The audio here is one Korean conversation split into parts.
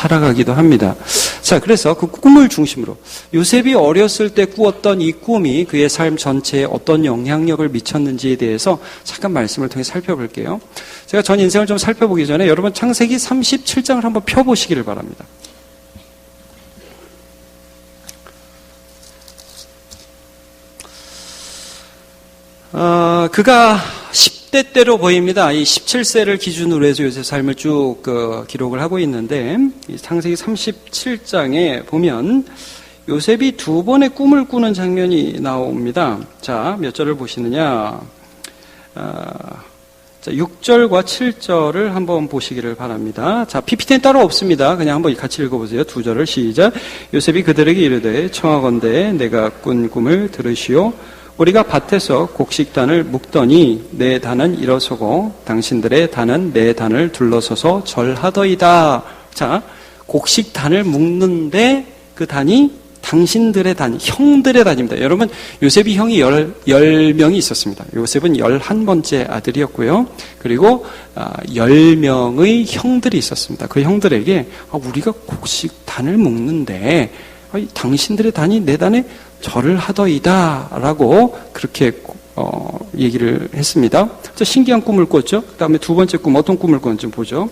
살아가기도 합니다. 자, 그래서 그 꿈을 중심으로 요셉이 어렸을 때 꾸었던 이 꿈이 그의 삶 전체에 어떤 영향력을 미쳤는지에 대해서 잠깐 말씀을 통해 살펴볼게요. 제가 전 인생을 좀 살펴보기 전에 여러분 창세기 37장을 한번 펴보시기를 바랍니다. 어, 그가 10대 때로 보입니다. 이 17세를 기준으로 해서 요새 삶을 쭉 그 기록을 하고 있는데 창세기 37장에 보면 요셉이 두 번의 꿈을 꾸는 장면이 나옵니다. 자, 몇 절을 보시느냐? 어, 자, 6절과 7절을 한번 보시기를 바랍니다. 자, PPT는 따로 없습니다. 그냥 한번 같이 읽어보세요. 두 절을 시작. 요셉이 그들에게 이르되 청하건대 내가 꾼 꿈을 들으시오. 우리가 밭에서 곡식단을 묶더니 내 단은 일어서고 당신들의 단은 내 단을 둘러서서 절하더이다. 자, 곡식단을 묶는데 그 단이 당신들의 단, 형들의 단입니다. 여러분, 요셉이 형이 열, 열 명이 있었습니다. 요셉은 열한 번째 아들이었고요. 그리고 아, 열 명의 형들이 있었습니다. 그 형들에게 아, 우리가 곡식 단을 묶는데 아, 당신들의 단이 내 단에 절을 하더이다 라고 그렇게 어, 얘기를 했습니다. 신기한 꿈을 꿨죠. 그 다음에 두 번째 꿈 어떤 꿈을 꿨는지 보죠.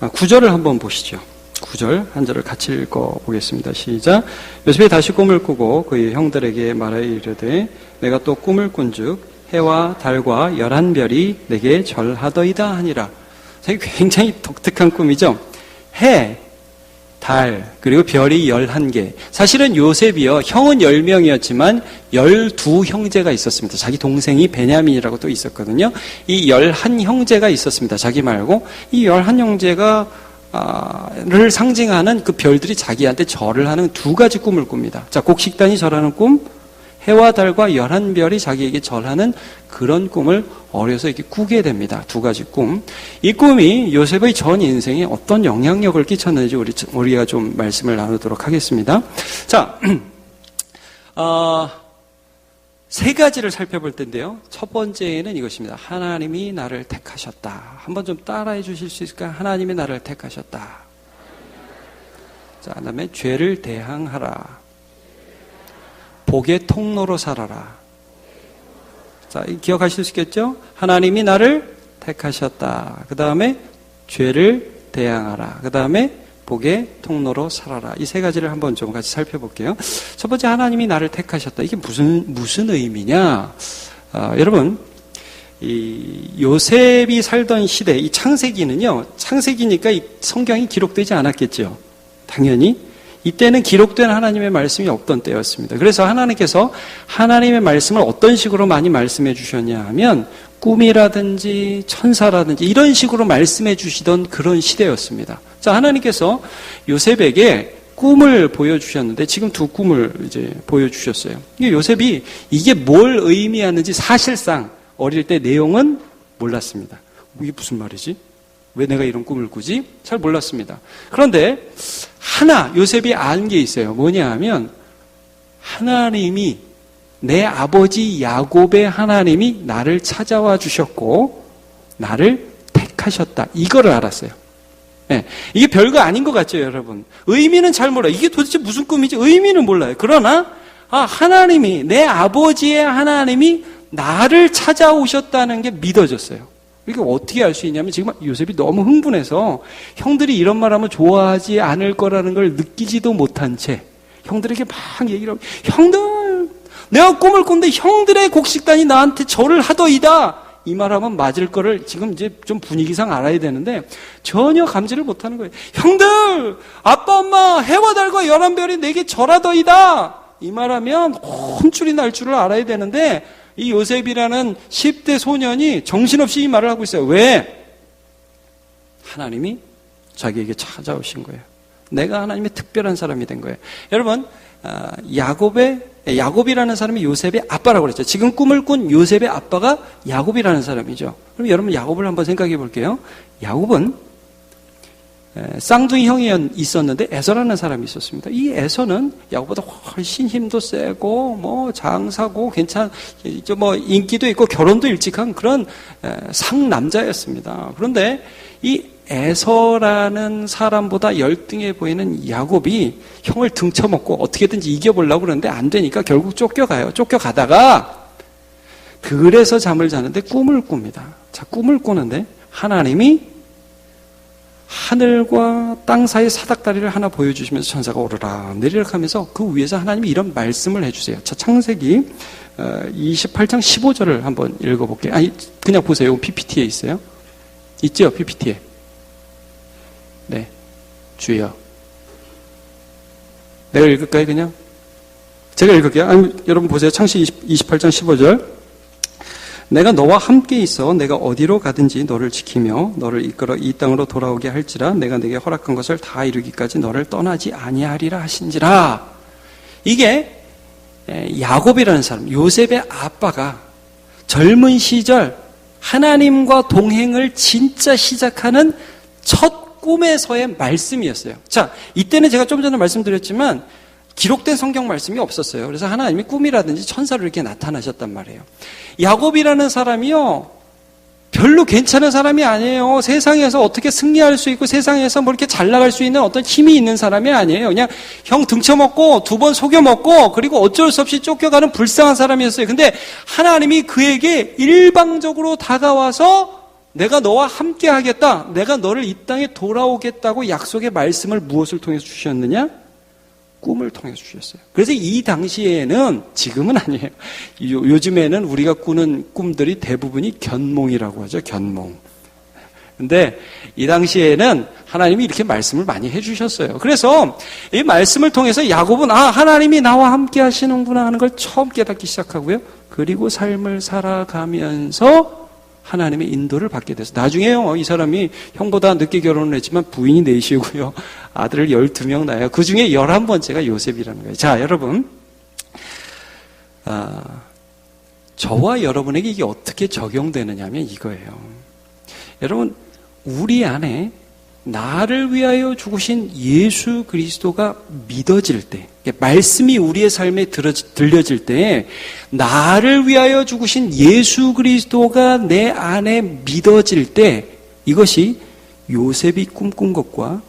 아, 구절을 한번 보시죠. 구절 한 절을 같이 읽어 보겠습니다. 시작. 요셉이 다시 꿈을 꾸고 그의 형들에게 말하여 이르되 내가 또 꿈을 꾼즉 해와 달과 열한 별이 내게 절하더이다 하니라. 굉장히 독특한 꿈이죠. 해, 달, 그리고 별이 11개. 사실은 요셉이요, 형은 10명이었지만 12형제가 있었습니다. 자기 동생이 베냐민이라고 또 있었거든요. 이 11형제가 있었습니다. 자기 말고. 이 11형제가, 아, 를 상징하는 그 별들이 자기한테 절을 하는 두 가지 꿈을 꿉니다. 자, 곡식단이 절하는 꿈, 해와 달과 열한 별이 자기에게 절하는 그런 꿈을 어려서 이렇게 꾸게 됩니다. 두 가지 꿈. 이 꿈이 요셉의 전 인생에 어떤 영향력을 끼쳤는지 우리, 우리가 좀 말씀을 나누도록 하겠습니다. 자, 어, 세 가지를 살펴볼 텐데요. 첫 번째는 이것입니다. 하나님이 나를 택하셨다. 한번 좀 따라해 주실 수 있을까요? 하나님이 나를 택하셨다. 자, 그 다음에 죄를 대항하라. 복의 통로로 살아라. 자, 기억하실 수 있겠죠? 하나님이 나를 택하셨다. 그 다음에 죄를 대항하라. 그 다음에 복의 통로로 살아라. 이 세 가지를 한번 좀 같이 살펴볼게요. 첫 번째, 하나님이 나를 택하셨다. 이게 무슨, 무슨 의미냐? 아, 여러분, 이 요셉이 살던 시대, 이 창세기는요, 창세기니까 이 성경이 기록되지 않았겠죠. 당연히. 이때는 기록된 하나님의 말씀이 없던 때였습니다. 그래서 하나님께서 하나님의 말씀을 어떤 식으로 많이 말씀해 주셨냐 하면 꿈이라든지 천사라든지 이런 식으로 말씀해 주시던 그런 시대였습니다. 자, 하나님께서 요셉에게 꿈을 보여주셨는데 지금 두 꿈을 이제 보여주셨어요. 요셉이 이게 뭘 의미하는지 사실상 어릴 때 내용은 몰랐습니다. 이게 무슨 말이지? 왜 내가 이런 꿈을 꾸지? 잘 몰랐습니다. 그런데 하나 요셉이 안게 있어요. 뭐냐 하면 하나님이 내 아버지 야곱의 하나님이 나를 찾아와 주셨고 나를 택하셨다. 이거를 알았어요. 네. 이게 별거 아닌 것 같죠, 여러분? 의미는 잘 몰라요. 이게 도대체 무슨 꿈이지? 의미는 몰라요. 그러나 아, 하나님이 내 아버지의 하나님이 나를 찾아오셨다는 게 믿어졌어요. 이게 어떻게 알 수 있냐면 지금 요셉이 너무 흥분해서 형들이 이런 말 하면 좋아하지 않을 거라는 걸 느끼지도 못한 채 형들에게 막 얘기를 하고 형들 내가 꿈을 꾼데 형들의 곡식단이 나한테 절을 하더이다. 이 말하면 맞을 거를 지금 이제 좀 분위기상 알아야 되는데 전혀 감지를 못하는 거예요 형들 아빠 엄마 해와 달과 열한 별이 내게 절하더이다. 이 말하면 혼줄이 날 줄을 알아야 되는데 이 요셉이라는 10대 소년이 정신없이 이 말을 하고 있어요. 왜? 하나님이 자기에게 찾아오신 거예요. 내가 하나님의 특별한 사람이 된 거예요. 여러분, 아, 야곱의 야곱이라는 사람이 요셉의 아빠라고 그랬죠. 지금 꿈을 꾼 요셉의 아빠가 야곱이라는 사람이죠. 그럼 여러분 야곱을 한번 생각해 볼게요. 야곱은 쌍둥이 형이 있었는데 에서라는 사람이 있었습니다. 이 에서는 야곱보다 훨씬 힘도 세고 뭐 장사고 괜찮 뭐 인기도 있고 결혼도 일찍 한 그런 상남자였습니다. 그런데 이 에서라는 사람보다 열등해 보이는 야곱이 형을 등쳐먹고 어떻게든지 이겨보려고 그러는데 안 되니까 결국 쫓겨가요. 쫓겨가다가 들에서 잠을 자는데 꿈을 꿉니다. 자, 꿈을 꾸는데 하나님이 하늘과 땅 사이 사닥다리를 하나 보여주시면서 천사가 오르라 내리라 하면서 그 위에서 하나님이 이런 말씀을 해주세요. 자, 창세기 28장 어, 15절을 한번 읽어볼게요. 아니, 그냥 보세요. PPT에 있어요. 있죠? PPT에. 네. 주여. 내가 읽을까요, 그냥? 제가 읽을게요. 아니, 여러분 보세요. 창시 28장 15절. 내가 너와 함께 있어 내가 어디로 가든지 너를 지키며 너를 이끌어 이 땅으로 돌아오게 할지라 내가 내게 허락한 것을 다 이루기까지 너를 떠나지 아니하리라 하신지라. 이게 야곱이라는 사람, 요셉의 아빠가 젊은 시절 하나님과 동행을 진짜 시작하는 첫 꿈에서의 말씀이었어요. 자, 이때는 제가 좀 전에 말씀드렸지만 기록된 성경 말씀이 없었어요. 그래서 하나님이 꿈이라든지 천사로 이렇게 나타나셨단 말이에요. 야곱이라는 사람이요. 별로 괜찮은 사람이 아니에요. 세상에서 어떻게 승리할 수 있고 세상에서 뭐 이렇게 잘 나갈 수 있는 어떤 힘이 있는 사람이 아니에요. 그냥 형 등쳐먹고 두 번 속여먹고 그리고 어쩔 수 없이 쫓겨가는 불쌍한 사람이었어요. 근데 하나님이 그에게 일방적으로 다가와서 내가 너와 함께 하겠다. 내가 너를 이 땅에 돌아오겠다고 약속의 말씀을 무엇을 통해서 주셨느냐? 꿈을 통해 주셨어요. 그래서 이 당시에는 지금은 아니에요. 요 즘에는 우리가 꾸는 꿈들이 대부분이 견몽이라고 하죠. 견몽. 근데 이 당시에는 하나님이 이렇게 말씀을 많이 해주셨어요. 그래서 이 말씀을 통해서 야곱은 아 하나님이 나와 함께 하시는구나 하는 걸 처음 깨닫기 시작하고요. 그리고 삶을 살아가면서 하나님의 인도를 받게 돼서 나중에요. 이 사람이 형보다 늦게 결혼을 했지만 부인이 넷이고요. 아들을 12명 낳아요. 그 중에 11번째가 요셉이라는 거예요. 자 여러분. 아, 저와 여러분에게 이게 어떻게 적용되느냐 하면 이거예요. 여러분 우리 안에 나를 위하여 죽으신 예수 그리스도가 믿어질 때, 말씀이 우리의 삶에 들려질 때, 나를 위하여 죽으신 예수 그리스도가 내 안에 믿어질 때, 이것이 요셉이 꿈꾼 것과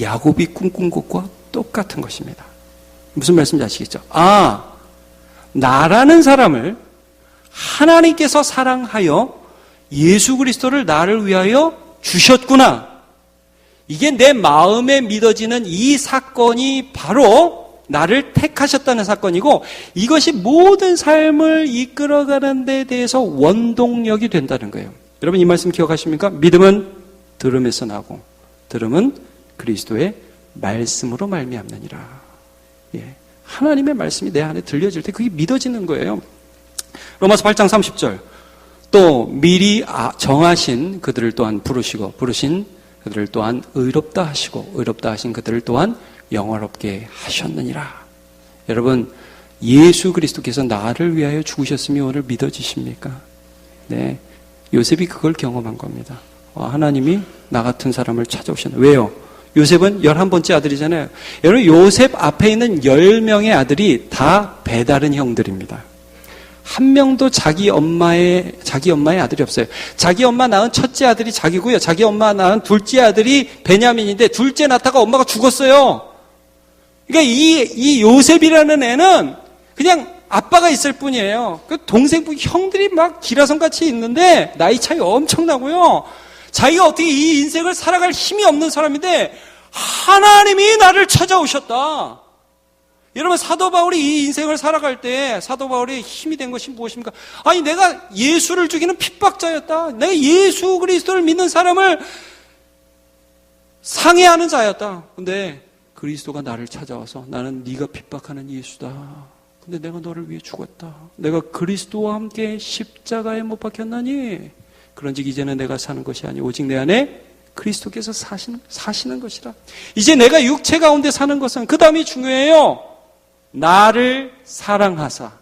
야곱이 꿈꾼 것과 똑같은 것입니다. 무슨 말씀인지 아시겠죠? 아, 나라는 사람을 하나님께서 사랑하여 예수 그리스도를 나를 위하여 주셨구나. 이게 내 마음에 믿어지는 이 사건이 바로 나를 택하셨다는 사건이고 이것이 모든 삶을 이끌어가는 데 대해서 원동력이 된다는 거예요. 여러분 이 말씀 기억하십니까? 믿음은 들음에서 나고 들음은 그리스도의 말씀으로 말미암느니라. 예. 하나님의 말씀이 내 안에 들려질 때 그게 믿어지는 거예요. 로마서 8장 30절. 또 미리 아, 정하신 그들을 또한 부르시고 부르신 그들을 또한 의롭다 하시고 의롭다 하신 그들을 또한 영화롭게 하셨느니라. 여러분 예수 그리스도께서 나를 위하여 죽으셨으니 오늘 믿어지십니까? 네. 요셉이 그걸 경험한 겁니다. 하나님이 나 같은 사람을 찾아오셨네. 왜요? 요셉은 11번째 아들이잖아요. 여러분, 요셉 앞에 있는 10명의 아들이 다 배다른 형들입니다. 한 명도 자기 엄마의 자기 엄마의 아들이 없어요. 자기 엄마 낳은 첫째 아들이 자기고요. 자기 엄마 낳은 둘째 아들이 베냐민인데 둘째 낳다가 엄마가 죽었어요. 그러니까 이, 이 요셉이라는 애는 그냥 아빠가 있을 뿐이에요. 그 동생, 형들이 막 기라성 같이 있는데 나이 차이 엄청나고요. 자기가 어떻게 이 인생을 살아갈 힘이 없는 사람인데 하나님이 나를 찾아오셨다. 여러분 사도 바울이 이 인생을 살아갈 때 사도 바울의 힘이 된 것이 무엇입니까? 아니 내가 예수를 죽이는 핍박자였다. 내가 예수 그리스도를 믿는 사람을 상해하는 자였다. 근데 그리스도가 나를 찾아와서 나는 네가 핍박하는 예수다. 근데 내가 너를 위해 죽었다. 내가 그리스도와 함께 십자가에 못 박혔나니 그런즉 이제는 내가 사는 것이 아니 오직 내 안에 그리스도께서 사신, 사시는 것이라. 이제 내가 육체 가운데 사는 것은 그 다음이 중요해요. 나를 사랑하사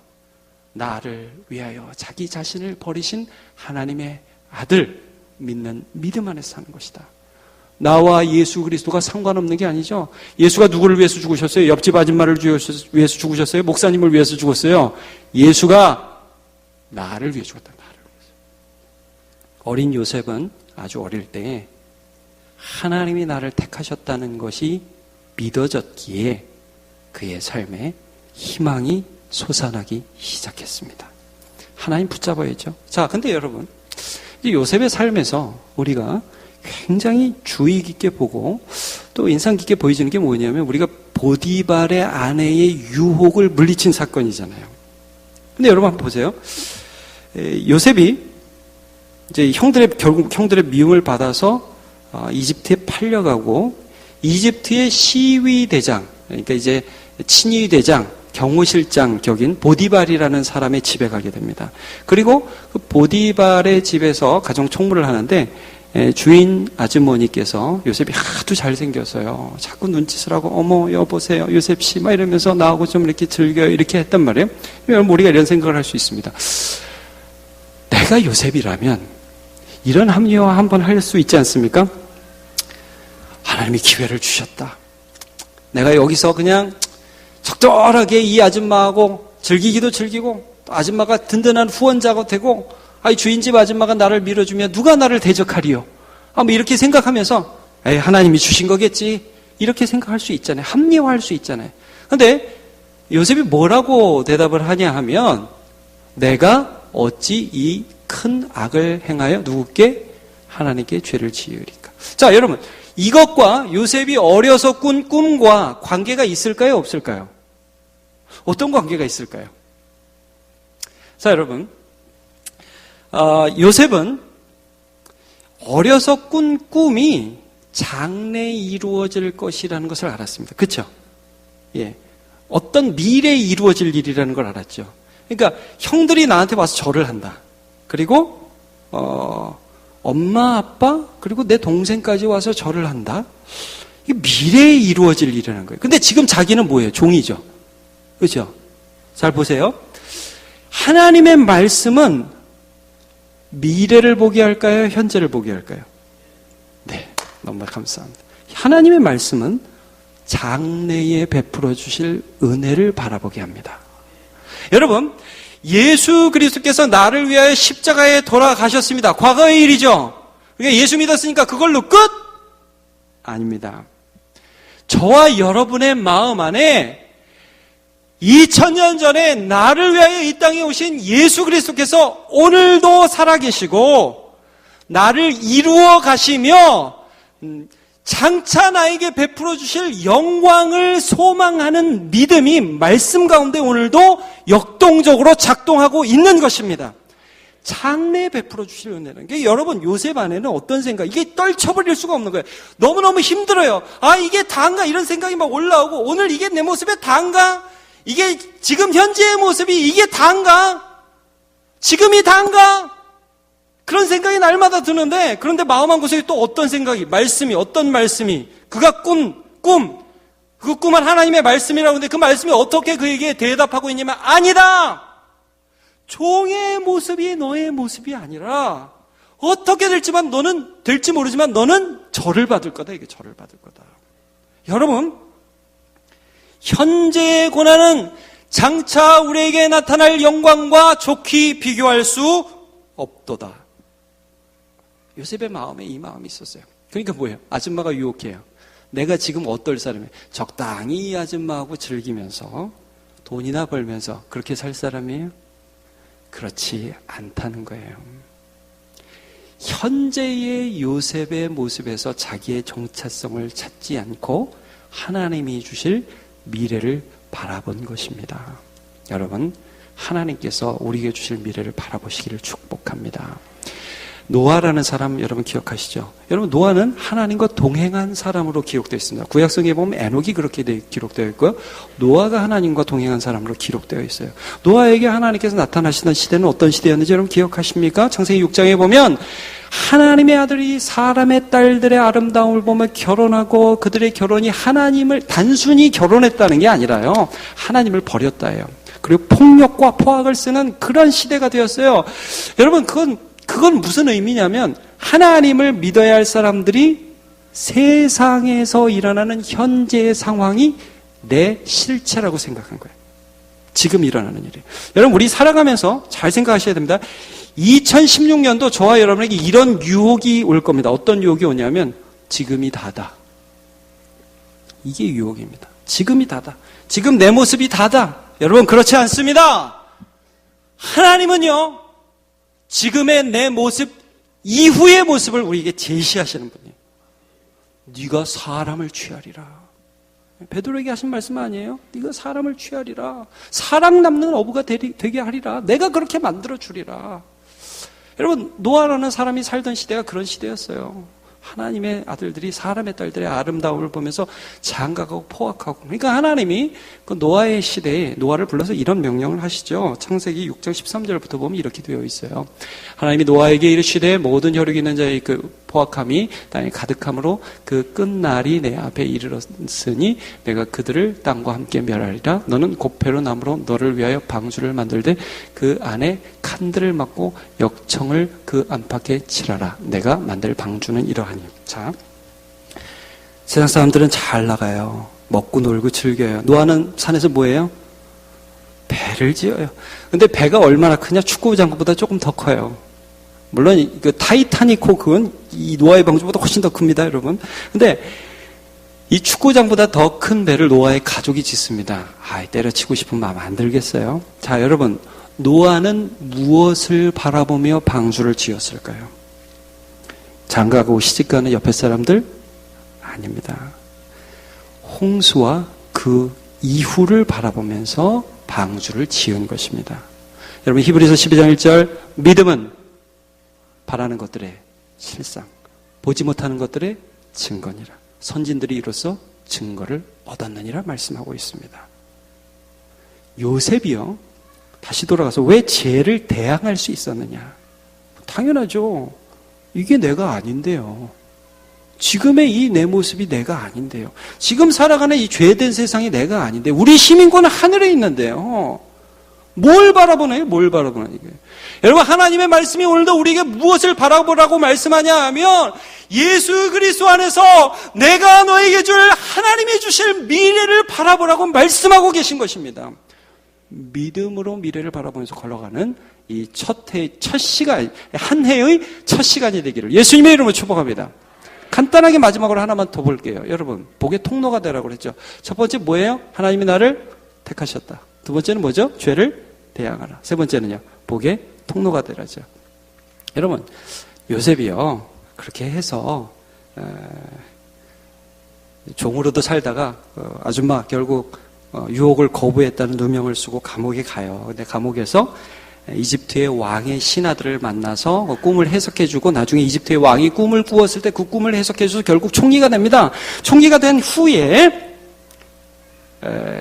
나를 위하여 자기 자신을 버리신 하나님의 아들 믿는 믿음 안에 사는 것이다. 나와 예수 그리스도가 상관없는 게 아니죠. 예수가 누구를 위해서 죽으셨어요? 옆집 아줌마를 위해서 죽으셨어요? 목사님을 위해서 죽었어요? 예수가 나를 위해 죽었다. 나를 위해서. 어린 요셉은 아주 어릴 때 하나님이 나를 택하셨다는 것이 믿어졌기에 그의 삶에 희망이 솟아나기 시작했습니다. 하나님 붙잡아야죠. 자, 근데 여러분, 요셉의 삶에서 우리가 굉장히 주의 깊게 보고 또 인상 깊게 보여지는 게 뭐냐면 우리가 보디발의 아내의 유혹을 물리친 사건이잖아요. 근데 여러분 한번 보세요. 요셉이 이제 형들의 결국 형들의 미움을 받아서 어, 이집트에 팔려가고 이집트의 시위 대장 그러니까 이제 친위 대장 경호실장 격인 보디발이라는 사람의 집에 가게 됩니다. 그리고 그 보디발의 집에서 가정 총무를 하는데 주인 아주머니께서 요셉이 하도 잘생겼어요. 자꾸 눈짓을 하고 어머 여보세요 요셉 씨 막 이러면서 나하고 좀 이렇게 즐겨요 이렇게 했단 말이에요. 여러분 우리가 이런 생각을 할 수 있습니다. 내가 요셉이라면 이런 합리화 한번 할 수 있지 않습니까? 하나님이 기회를 주셨다. 내가 여기서 그냥 적절하게 이 아줌마하고 즐기기도 즐기고 아줌마가 든든한 후원자가 되고 아이 주인집 아줌마가 나를 밀어주면 누가 나를 대적하리요? 아, 뭐 이렇게 생각하면서 에이, 하나님이 주신 거겠지. 이렇게 생각할 수 있잖아요. 합리화할 수 있잖아요. 근데 요셉이 뭐라고 대답을 하냐 하면 내가 어찌 이 큰 악을 행하여 누구께 하나님께 죄를 지으리까. 자, 여러분. 이것과 요셉이 어려서 꾼 꿈과 관계가 있을까요? 없을까요? 어떤 관계가 있을까요? 자, 여러분. 어, 요셉은 어려서 꾼 꿈이 장래에 이루어질 것이라는 것을 알았습니다. 그렇죠? 예. 어떤 미래에 이루어질 일이라는 걸 알았죠. 그러니까 형들이 나한테 와서 절을 한다. 그리고 어, 엄마, 아빠, 그리고 내 동생까지 와서 절을 한다. 이게 미래에 이루어질 일이라는 거예요. 근데 지금 자기는 뭐예요? 종이죠. 그죠? 잘 보세요. 하나님의 말씀은 미래를 보게 할까요? 현재를 보게 할까요? 네, 너무 감사합니다. 하나님의 말씀은 장래에 베풀어 주실 은혜를 바라보게 합니다. 여러분, 예수 그리스도께서 나를 위하여 십자가에 돌아가셨습니다. 과거의 일이죠. 그러니까 예수 믿었으니까 그걸로 끝? 아닙니다. 저와 여러분의 마음 안에 2000년 전에 나를 위하여 이 땅에 오신 예수 그리스도께서 오늘도 살아계시고 나를 이루어 가시며 음, 장차 나에게 베풀어 주실 영광을 소망하는 믿음이 말씀 가운데 오늘도 역동적으로 작동하고 있는 것입니다. 장래 베풀어 주실 은혜는. 게 여러분, 요셉 안에는 어떤 생각, 이게 떨쳐버릴 수가 없는 거예요. 너무너무 힘들어요. 아, 이게 다인가? 이런 생각이 막 올라오고, 오늘 이게 내 모습에 다인가? 이게 지금 현재의 모습이 이게 다인가? 지금이 다인가? 그런 생각이 날마다 드는데 그런데 마음 한 곳에 또 어떤 생각이 말씀이 어떤 말씀이 그가 꿈, 꿈. 그 꿈은 하나님의 말씀이라고 하는데 그 말씀이 어떻게 그에게 대답하고 있냐면 아니다. 종의 모습이 너의 모습이 아니라 어떻게 될지만 너는 될지 모르지만 너는 절을 받을 거다. 이게 절을 받을 거다. 여러분 현재의 고난은 장차 우리에게 나타날 영광과 좋게 비교할 수 없도다. 요셉의 마음에 이 마음이 있었어요. 그러니까 뭐예요? 아줌마가 유혹해요. 내가 지금 어떨 사람이에요? 적당히 이 아줌마하고 즐기면서 돈이나 벌면서 그렇게 살 사람이에요? 그렇지 않다는 거예요. 현재의 요셉의 모습에서 자기의 정체성을 찾지 않고 하나님이 주실 미래를 바라본 것입니다. 여러분, 하나님께서 우리에게 주실 미래를 바라보시기를 축복합니다. 노아라는 사람 여러분 기억하시죠? 여러분 노아는 하나님과 동행한 사람으로 기록되어 있습니다. 구약성에 보면 에녹이 그렇게 기록되어 있고요. 노아가 하나님과 동행한 사람으로 기록되어 있어요. 노아에게 하나님께서 나타나시던 시대는 어떤 시대였는지 여러분 기억하십니까? 창세기 6장에 보면 하나님의 아들이 사람의 딸들의 아름다움을 보며 결혼하고 그들의 결혼이 하나님을 단순히 결혼했다는 게 아니라요. 하나님을 버렸다예요. 그리고 폭력과 포악을 쓰는 그런 시대가 되었어요. 여러분 그건 그건 무슨 의미냐면 하나님을 믿어야 할 사람들이 세상에서 일어나는 현재의 상황이 내 실체라고 생각한 거예요. 지금 일어나는 일이에요. 여러분 우리 살아가면서 잘 생각하셔야 됩니다. 2016년도 저와 여러분에게 이런 유혹이 올 겁니다. 어떤 유혹이 오냐면 지금이 다다. 이게 유혹입니다. 지금이 다다. 지금 내 모습이 다다. 여러분, 그렇지 않습니다. 하나님은요, 지금의 내 모습 이후의 모습을 우리에게 제시하시는 분이에요. 네가 사람을 취하리라. 베드로에게 하신 말씀 아니에요? 네가 사람을 취하리라. 사랑 남는 어부가 되게 하리라. 내가 그렇게 만들어 주리라. 여러분 노아라는 사람이 살던 시대가 그런 시대였어요. 하나님의 아들들이 사람의 딸들의 아름다움을 보면서 장가가고 포악하고 그러니까 하나님이 그 노아의 시대에 노아를 불러서 이런 명령을 하시죠. 창세기 6장 13절부터 보면 이렇게 되어 있어요. 하나님이 노아에게 이르시되 모든 혈육 있는 자의 그 포악함이 땅에 가득함으로 그 끝날이 내 앞에 이르렀으니 내가 그들을 땅과 함께 멸하리라. 너는 곱회로 나무로 너를 위하여 방주를 만들되 그 안에 칸들을 막고 역청을 그 안팎에 칠하라. 내가 만들 방주는 이러하니. 자 세상 사람들은 잘 나가요. 먹고 놀고 즐겨요. 노아는 산에서 뭐예요? 배를 지어요. 근데 배가 얼마나 크냐? 축구장보다 조금 더 커요 물론 그 타이타닉 호 그건 이 노아의 방주보다 훨씬 더 큽니다, 여러분. 근데 이 축구장보다 더 큰 배를 노아의 가족이 짓습니다. 아, 때려치고 싶은 마음 안 들겠어요? 자, 여러분. 노아는 무엇을 바라보며 방주를 지었을까요? 장가고 시집가는 옆에 사람들? 아닙니다. 홍수와 그 이후를 바라보면서 방주를 지은 것입니다. 여러분 히브리서 12장 1절 믿음은 바라는 것들의 실상, 보지 못하는 것들의 증거니라. 선진들이 이로써 증거를 얻었느니라 말씀하고 있습니다. 요셉이요. 다시 돌아가서 왜 죄를 대항할 수 있었느냐? 당연하죠. 이게 내가 아닌데요. 지금의 이 내 모습이 내가 아닌데요. 지금 살아가는 이 죄된 세상이 내가 아닌데 우리 시민권은 하늘에 있는데요. 뭘 바라보나요? 뭘 바라보나 이게. 여러분 하나님의 말씀이 오늘도 우리에게 무엇을 바라보라고 말씀하냐 하면 예수 그리스도 안에서 내가 너에게 줄 하나님이 주실 미래를 바라보라고 말씀하고 계신 것입니다. 믿음으로 미래를 바라보면서 걸어가는 이 첫 해, 첫 시간, 한 해의 첫 시간이 되기를 예수님의 이름으로 축복합니다. 간단하게 마지막으로 하나만 더 볼게요. 여러분, 복의 통로가 되라고 그랬죠. 첫 번째 뭐예요? 하나님이 나를 택하셨다. 두 번째는 뭐죠? 죄를 대항하라. 세 번째는요, 복의 통로가 되라죠. 여러분, 요셉이요, 그렇게 해서, 종으로도 살다가, 어, 아줌마 결국 어, 유혹을 거부했다는 누명을 쓰고 감옥에 가요. 근데 감옥에서 이집트의 왕의 신하들을 만나서 그 꿈을 해석해주고 나중에 이집트의 왕이 꿈을 꾸었을 때 그 꿈을 해석해줘서 결국 총리가 됩니다. 총리가 된 후에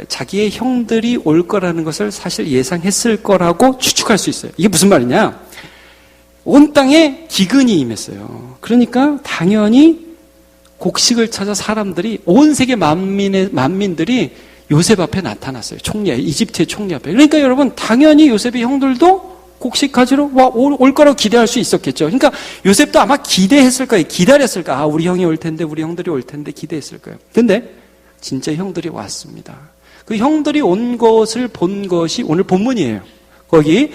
자기의 형들이 올 거라는 것을 사실 예상했을 거라고 추측할 수 있어요. 이게 무슨 말이냐? 온 땅에 기근이 임했어요. 그러니까 당연히 곡식을 찾아 사람들이 온 세계 만민의 만민들이 요셉 앞에 나타났어요. 총리, 이집트의 총리 앞에. 그러니까 여러분 당연히 요셉의 형들도 곡식 가지러 와, 올, 올 거라고 기대할 수 있었겠죠. 그러니까 요셉도 아마 기대했을 거예요. 기다렸을 까 아, 우리 형이 올 텐데, 우리 형들이 올 텐데 기대했을 거예요. 근데 진짜 형들이 왔습니다. 그 형들이 온 것을 본 것이 오늘 본문이에요. 거기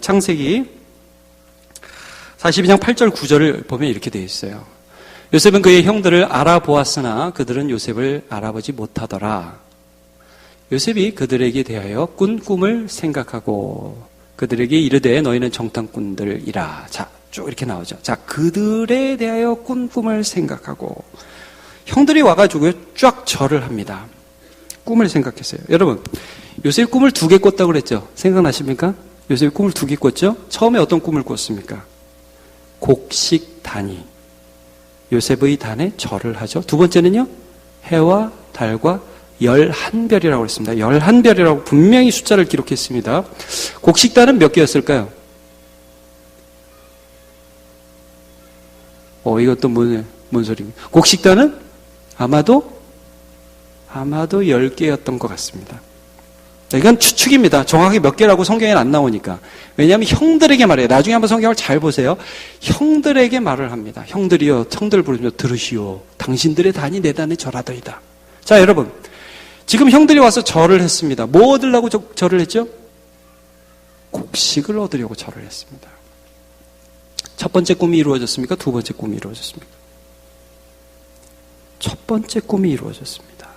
창세기 42장 8절 9절을 보면 이렇게 되어 있어요. 요셉은 그의 형들을 알아보았으나 그들은 요셉을 알아보지 못하더라. 요셉이 그들에게 대하여 꾼 꿈을 생각하고 그들에게 이르되 너희는 정탐꾼들이라. 자, 쭉 이렇게 나오죠. 자, 그들에 대하여 꾼 꿈을 생각하고 형들이 와가지고 쫙 절을 합니다. 꿈을 생각했어요. 여러분, 요셉 꿈을 두 개 꿨다고 그랬죠? 생각나십니까? 요셉 꿈을 두 개 꿨죠? 처음에 어떤 꿈을 꿨습니까? 곡식 단위. 요셉의 단에 절을 하죠. 두 번째는요, 해와 달과 열한 별이라고 했습니다. 열한 별이라고 분명히 숫자를 기록했습니다. 곡식단은 몇 개였을까요? 어, 이것도 뭔, 뭔 소리입니까? 곡식단은 아마도 아마도 10개였던 것 같습니다. 이건 추측입니다. 정확히 몇 개라고 성경에는 안 나오니까. 왜냐하면 형들에게 말해요. 나중에 한번 성경을 잘 보세요. 형들에게 말을 합니다. 형들이여, 형들 부르며 들으시오. 당신들의 단이 내 단의 절하더이다. 자, 여러분. 지금 형들이 와서 절을 했습니다. 뭐 얻으려고 절을 했죠? 곡식을 얻으려고 절을 했습니다. 첫 번째 꿈이 이루어졌습니까? 두 번째 꿈이 이루어졌습니까? 첫 번째 꿈이 이루어졌습니다.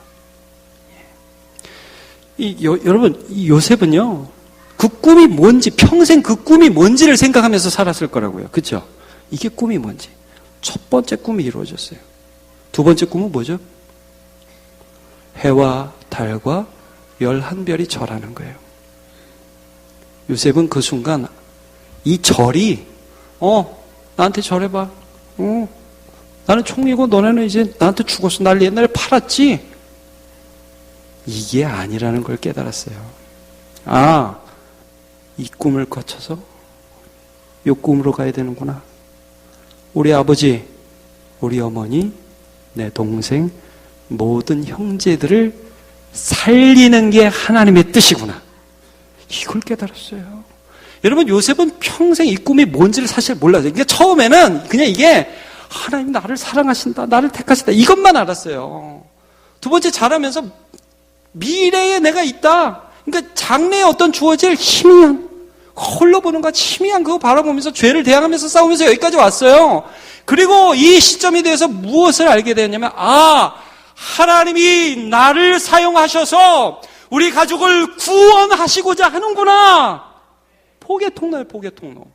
예. 이, 요, 여러분, 이 요셉은요, 그 꿈이 뭔지, 평생 그 꿈이 뭔지를 생각하면서 살았을 거라고요. 그죠? 이게 꿈이 뭔지. 첫 번째 꿈이 이루어졌어요. 두 번째 꿈은 뭐죠? 해와 달과 열한 별이 절하는 거예요. 요셉은 그 순간 이 절이 어 나한테 절해봐. 어 나는 총리고 너네는 이제 나한테 죽었어. 날 옛날에 팔았지. 이게 아니라는 걸 깨달았어요. 아, 이 꿈을 거쳐서 이 꿈으로 가야 되는구나. 우리 아버지, 우리 어머니, 내 동생, 모든 형제들을 살리는 게 하나님의 뜻이구나. 이걸 깨달았어요. 여러분, 요셉은 평생 이 꿈이 뭔지를 사실 몰라요. 그러니까 처음에는 그냥 이게 하나님 나를 사랑하신다, 나를 택하신다, 이것만 알았어요. 두 번째 자라면서 미래에 내가 있다. 그러니까 장래에 어떤 주어질 희미한, 홀로 보는 것 희미한 그거 바라보면서 죄를 대항하면서 싸우면서 여기까지 왔어요. 그리고 이 시점에 대해서 무엇을 알게 되었냐면, 아, 하나님이 나를 사용하셔서 우리 가족을 구원하시고자 하는구나. 포개 통로예요, 포개 통로.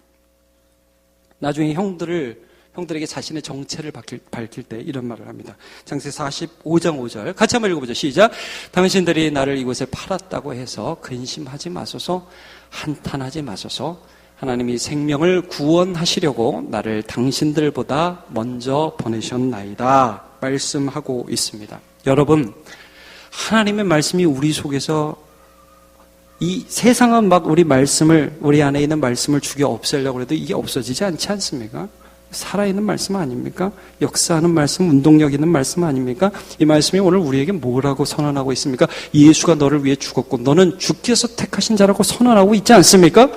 나중에 형들을 형들에게 자신의 정체를 밝힐, 밝힐, 때 이런 말을 합니다. 장세 45장 5절 같이 한번 읽어보죠. 시작. 당신들이 나를 이곳에 팔았다고 해서 근심하지 마소서 한탄하지 마소서 하나님이 생명을 구원하시려고 나를 당신들보다 먼저 보내셨나이다 말씀하고 있습니다. 여러분 하나님의 말씀이 우리 속에서 이 세상은 막 우리 말씀을 우리 안에 있는 말씀을 죽여 없애려고 해도 이게 없어지지 않지 않습니까? 살아있는 말씀 아닙니까? 역사하는 말씀, 운동력 있는 말씀 아닙니까? 이 말씀이 오늘 우리에게 뭐라고 선언하고 있습니까? 예수가 너를 위해 죽었고 너는 주께서 택하신 자라고 선언하고 있지 않습니까?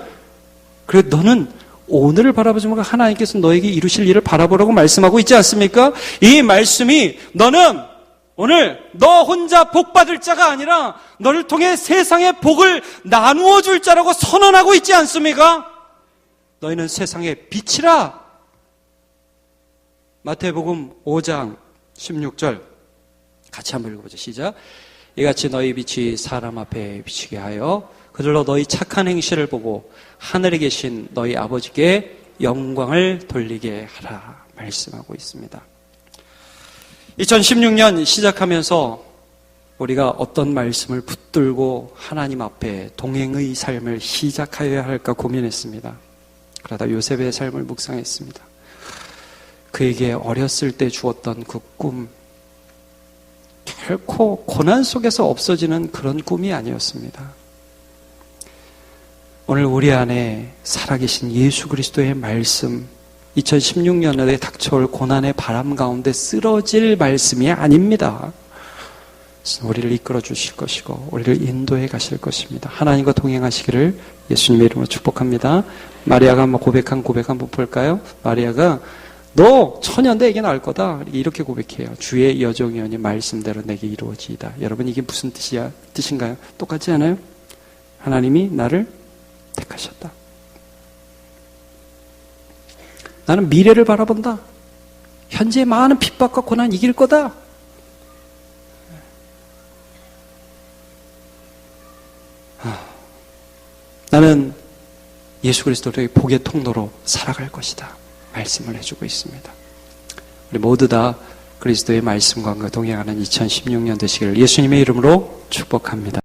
그래 너는 오늘을 바라보지 말고 하나님께서 너에게 이루실 일을 바라보라고 말씀하고 있지 않습니까? 이 말씀이 너는 오늘 너 혼자 복 받을 자가 아니라 너를 통해 세상의 복을 나누어 줄 자라고 선언하고 있지 않습니까? 너희는 세상의 빛이라 마태복음 5장 16절 같이 한번 읽어보죠. 시작. 이같이 너희 빛이 사람 앞에 비치게 하여 그들로 너희 착한 행실을 보고 하늘에 계신 너희 아버지께 영광을 돌리게 하라 말씀하고 있습니다. 2016년 시작하면서 우리가 어떤 말씀을 붙들고 하나님 앞에 동행의 삶을 시작하여야 할까 고민했습니다. 그러다 요셉의 삶을 묵상했습니다. 그에게 어렸을 때 주었던 그 꿈, 결코 고난 속에서 없어지는 그런 꿈이 아니었습니다. 오늘 우리 안에 살아계신 예수 그리스도의 말씀, 2016년에 닥쳐올 고난의 바람 가운데 쓰러질 말씀이 아닙니다. 우리를 이끌어 주실 것이고, 우리를 인도해 가실 것입니다. 하나님과 동행하시기를 예수님의 이름으로 축복합니다. 마리아가 한번 고백한 고백 한번 볼까요? 마리아가 너 처녀인데 이게 나을 거다. 이렇게 고백해요. 주의 여정이언이 말씀대로 내게 이루어지이다. 여러분 이게 무슨 뜻이야? 뜻인가요? 똑같지 않아요? 하나님이 나를 택하셨다. 나는 미래를 바라본다. 현재의 많은 핍박과 고난 이길 거다. 나는 예수 그리스도의 복의 통로로 살아갈 것이다. 말씀을 해주고 있습니다. 우리 모두 다 그리스도의 말씀과 동행하는 2016년 되시기를 예수님의 이름으로 축복합니다.